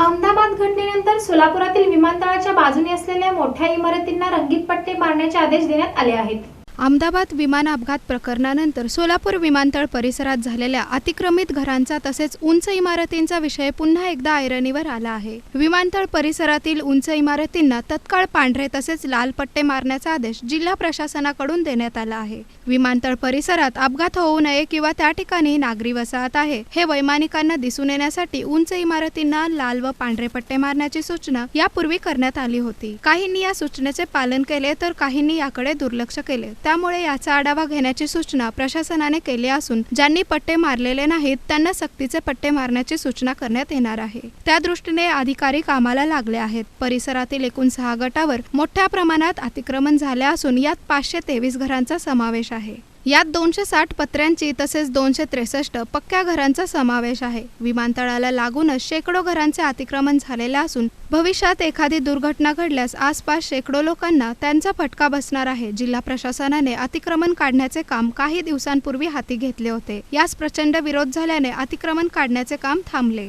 अहमदाबाद घटनेनंतर सोलापुरातील विमानतळाच्या बाजूने असलेल्या मोठ्या इमारतींना रंगीत पट्टे मारण्याचे आदेश देण्यात आले आहेत. अहमदाबाद विमान अपघात प्रकरणानंतर सोलापूर विमानतळ परिसरात झालेल्या अतिक्रमित घरांचा तसेच उंच इमारतींचा विषय पुन्हा एकदा ऐरणीवर आला आहे. विमानतळ परिसरातील उंच इमारतींना तत्काळ पांढरे तसेच लाल पट्टे मारण्याचा आदेश जिल्हा प्रशासनाकडून देण्यात आला आहे. विमानतळ परिसरात अपघात होऊ नये किंवा त्या ठिकाणी नागरी वसाहत आहे हे वैमानिकांना दिसून येण्यासाठी उंच इमारतींना लाल व पांढरे पट्टे मारण्याची सूचना यापूर्वी करण्यात आली होती. काहींनी या सूचनेचे पालन केले तर काहींनी याकडे दुर्लक्ष केले. त्यामुळे याचा आढावा घेण्याची सूचना प्रशासनाने केली असून ज्यांनी पट्टे मारलेले नाहीत त्यांना सक्तीचे पट्टे मारण्याची सूचना करण्यात येणार आहे. त्या दृष्टीने अधिकारी कामाला लागले आहेत. परिसरातील एकूण सहा गटावर मोठ्या प्रमाणात अतिक्रमण झाले असून यात पाचशे तेवीस घरांचा समावेश आहे. यात दोनशे साठ पत्र्यांची तसेच दोनशे त्रेसष्ट पक्क्या घरांचा समावेश आहे. विमानतळाला लागूनच शेकडो घरांचे अतिक्रमण झालेले असून भविष्यात एखादी दुर्घटना घडल्यास आसपास शेकडो लोकांना त्यांचा फटका बसणार आहे. जिल्हा प्रशासनाने अतिक्रमण काढण्याचे काम काही दिवसांपूर्वी हाती घेतले होते. यास प्रचंड विरोध झाल्याने अतिक्रमण काढण्याचे काम थांबले.